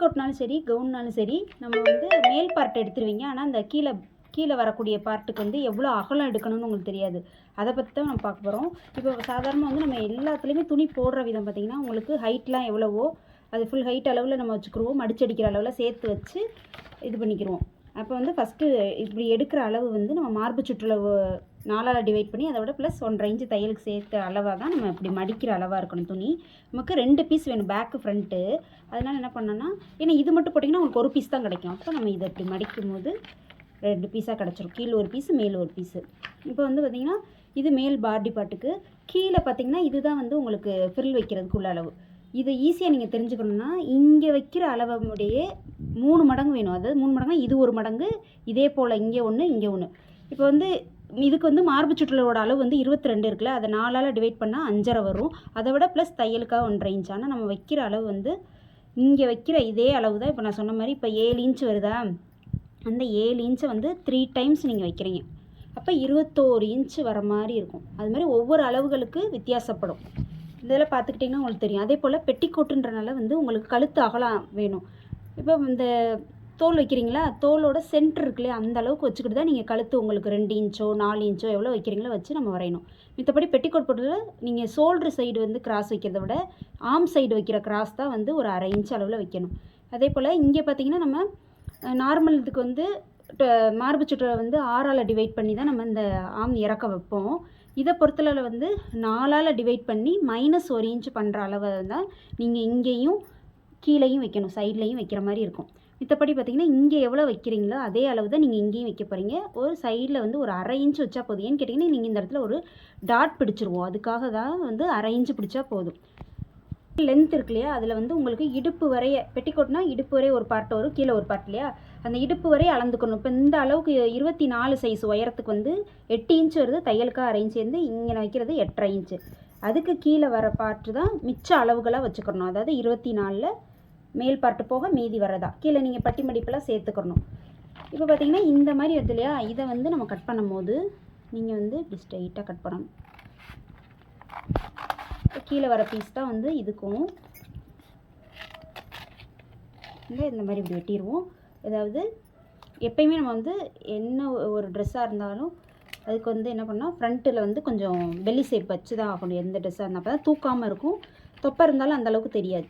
பெட்டிக்கோட்னாலும் சரி கவுன்னாலும் சரி நம்ம வந்து மேல் பார்ட் எடுத்துருவீங்க. ஆனால் அந்த கீழே கீழே வரக்கூடிய பார்ட்டுக்கு வந்து எவ்வளோ அகலம் எடுக்கணும்னு உங்களுக்கு தெரியாது. அதை பற்றி தான் நம்ம பார்க்க போகிறோம் இப்போ சாதாரணமாக வந்து நம்ம எல்லாத்துலேயுமே துணி போடுற விதம் பார்த்திங்கன்னா உங்களுக்கு ஹைட்லாம் எவ்வளவோ அது ஃபுல் ஹைட் அளவில் நம்ம வச்சுக்கிருவோம். மடிச்சடிக்கிற அளவில் சேர்த்து வச்சு இது பண்ணிக்கிடுவோம் அப்போ வந்து ஃபஸ்ட்டு இப்படி எடுக்கிற அளவு வந்து நம்ம மார்பு சுற்றளவு நாலால் டிவைட் பண்ணி அதை விட ப்ளஸ் ஒன்றரை இன்ச்சு தையலுக்கு சேர்த்த அளவாக தான் நம்ம இப்படி மடிக்கிற அளவாக இருக்கணும் துணி. நமக்கு ரெண்டு பீஸ் வேணும் பேக்கு ஃப்ரண்ட்டு அதனால் என்ன பண்ணோன்னா ஏன்னா இது மட்டும் போட்டிங்கன்னா உங்களுக்கு ஒரு பீஸ் தான் கிடைக்கும். அப்போ நம்ம இதை இப்படி மடிக்கும் போது ரெண்டு பீஸாக கிடச்சிரும். கீழே ஒரு பீஸு மேலே ஒரு பீஸு இப்போ வந்து பார்த்திங்கன்னா இது மேல் பாடி பாட்டுக்கு கீழே பார்த்திங்கன்னா இதுதான் வந்து உங்களுக்கு ஃப்ரில் வைக்கிறதுக்குள்ள அளவு. இதை ஈஸியாக நீங்கள் தெரிஞ்சுக்கணுன்னா இங்கே வைக்கிற அளவுடைய மூணு மடங்கு வேணும். அதாவது மூணு மடங்கு இது ஒரு மடங்கு இதே போல் இங்கே ஒன்று இங்கே ஒன்று இப்போ வந்து இதுக்கு வந்து மார்பு சுற்றலோட அளவு வந்து இருபத்தி ரெண்டு இருக்குல்ல அதை நாலால் டிவைட் பண்ணால் அஞ்சரை வரும். அதை விட ப்ளஸ் தையலுக்காக ஒன்றரை இன்ச் ஆனால் நம்ம வைக்கிற அளவு வந்து இங்கே வைக்கிற இதே அளவு தான் இப்போ நான் சொன்ன மாதிரி இப்போ ஏழு இன்ச் வருதா? அந்த ஏழு இன்ச்சை வந்து த்ரீ டைம்ஸ் நீங்கள் வைக்கிறீங்க. அப்போ இருபத்தோரு இன்ச்சு வர மாதிரி இருக்கும். அது மாதிரி ஒவ்வொரு அளவுகளுக்கு வித்தியாசப்படும். இதெல்லாம் பார்த்துக்கிட்டிங்கன்னா உங்களுக்கு தெரியும். அதே போல் பெட்டிக்கோட்டுன்றனால வந்து உங்களுக்கு கழுத்து அகலம் வேணும். இப்போ இந்த தோல் வைக்கிறீங்களா? தோலோட சென்டர் இருக்குல்லையே அந்த அளவுக்கு வச்சுக்கிட்டு தான் நீங்கள் கழுத்து உங்களுக்கு ரெண்டு இன்ச்சோ நாலு இன்ச்சோ எவ்வளோ வைக்கிறீங்களோ வச்சு நம்ம வரையணும். மித்தபடி பெட்டிக்கோட் போட்டதில் நீங்கள் ஷோல்டர் சைடு வந்து கிராஸ் வைக்கிறத விட ஆம் சைடு வைக்கிற கிராஸ் தான் வந்து ஒரு அரை இன்ச் அளவில் வைக்கணும். அதே போல் இங்கே பார்த்தீங்கன்னா நம்ம நார்மல் இதுக்கு வந்து ட- மார்பு சுற்றை வந்து ஆறால் டிவைட் பண்ணி தான் நம்ம இந்த ஆம் இறக்க வைப்போம். இதை பொறுத்தளவில் வந்து நாலால் டிவைட் பண்ணி மைனஸ் ஒரு இன்ச் பண்ணுற அளவை தான் நீங்கள் இங்கேயும் கீழேயும் வைக்கணும் சைட்லேயும் வைக்கிற மாதிரி இருக்கும். மித்தபடி பார்த்தீங்கன்னா இங்கே எவ்வளோ வைக்கிறீங்களோ அதே அளவு தான் நீங்கள் இங்கேயும் வைக்க போகிறீங்க ஒரு சைடில் வந்து ஒரு அரை இன்ச் வச்சா போதும். ஏன்னு கேட்டிங்கன்னா நீங்கள் இந்த இடத்துல ஒரு டாட் பிடிச்சிருவோம். அதுக்காக தான் வந்து அரை இன்ச்சு பிடிச்சா போதும். லென்த் இருக்கு இல்லையா? அதில் வந்து உங்களுக்கு இடுப்பு வரைய பெட்டிக்கோட்னா இடுப்பு வரைய ஒரு பார்ட் வரும். கீழே ஒரு பார்ட் இல்லையா? அந்த இடுப்பு வரைய அளந்துக்கணும். இப்போ இந்த அளவுக்கு இருபத்தி நாலு சைஸ் உயரத்துக்கு வந்து எட்டு இன்ச் வருது. தையலுக்காக அரை இன்ச் வந்து இங்கே வைக்கிறது எட்டரை இன்ச்சு அதுக்கு கீழே வர பார்ட்டு தான் மிச்ச அளவுகளாக வச்சுக்கணும். அதாவது இருபத்தி நாலில் மேல் பார்ட்டு போக மீதி வரதா கீழே நீங்கள் பட்டி மடிப்பெல்லாம் சேர்த்துக்கணும் இப்போ பார்த்தீங்கன்னா இந்த மாதிரி வருது இல்லையா? இதை வந்து நம்ம கட் பண்ணும்போது நீங்கள் வந்து இப்படி ஸ்ட்ரைட்டாக கட் பண்ணணும். கீழே வர பீஸ் தான் வந்து இதுக்கும். இந்த மாதிரி இப்படி வெட்டிடுவோம். அதாவது எப்பயுமே நம்ம வந்து என்ன ஒரு ட்ரெஸ்ஸாக இருந்தாலும் அதுக்கு வந்து என்ன பண்ணால் ஃப்ரண்ட்டில் வந்து கொஞ்சம் பெல்லி ஷேப் வச்சு தான் ஆகணும். எந்த ட்ரெஸ்ஸாக இருந்தால் அப்போ தான் தூக்காமல் இருக்கும். தொப்பை இருந்தாலும் அந்தளவுக்கு தெரியாது.